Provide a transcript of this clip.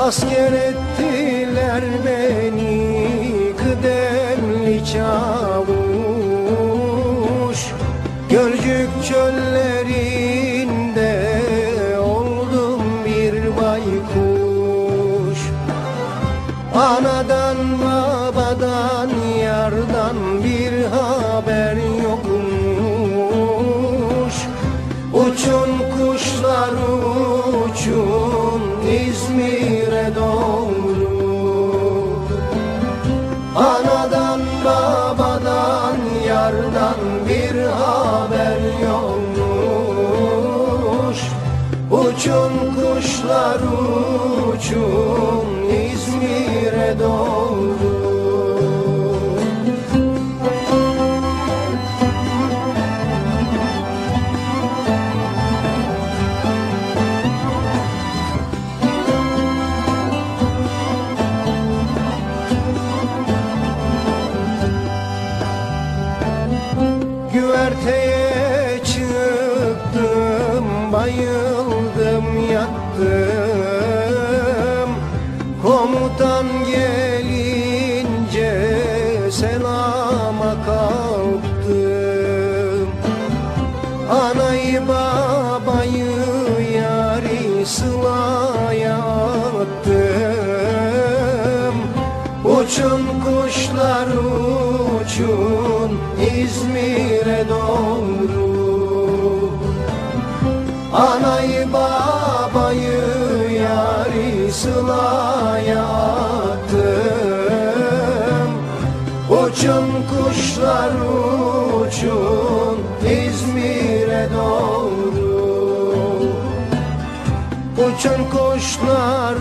Asker ettiler beni kıdemli çavuş. Görcük çöllerinde oldum bir baykuş. Anadan babadan yardan bir haber yokmuş. Uçun kuşlar uçun İzmir babadan yardan bir haber yokmuş. Uçun kuşlar uçun İzmir'e doğru Güverteye çıktım bayıldım yattım. Komutan gelince selama kalktım. Anayı babayı yari sılaya attım Uçun kuşlar uçun İzmir'e doğru. Anayı babayı yari sılaya attım. Uçun kuşlar uçun İzmir'e doğru. Uçun kuşlar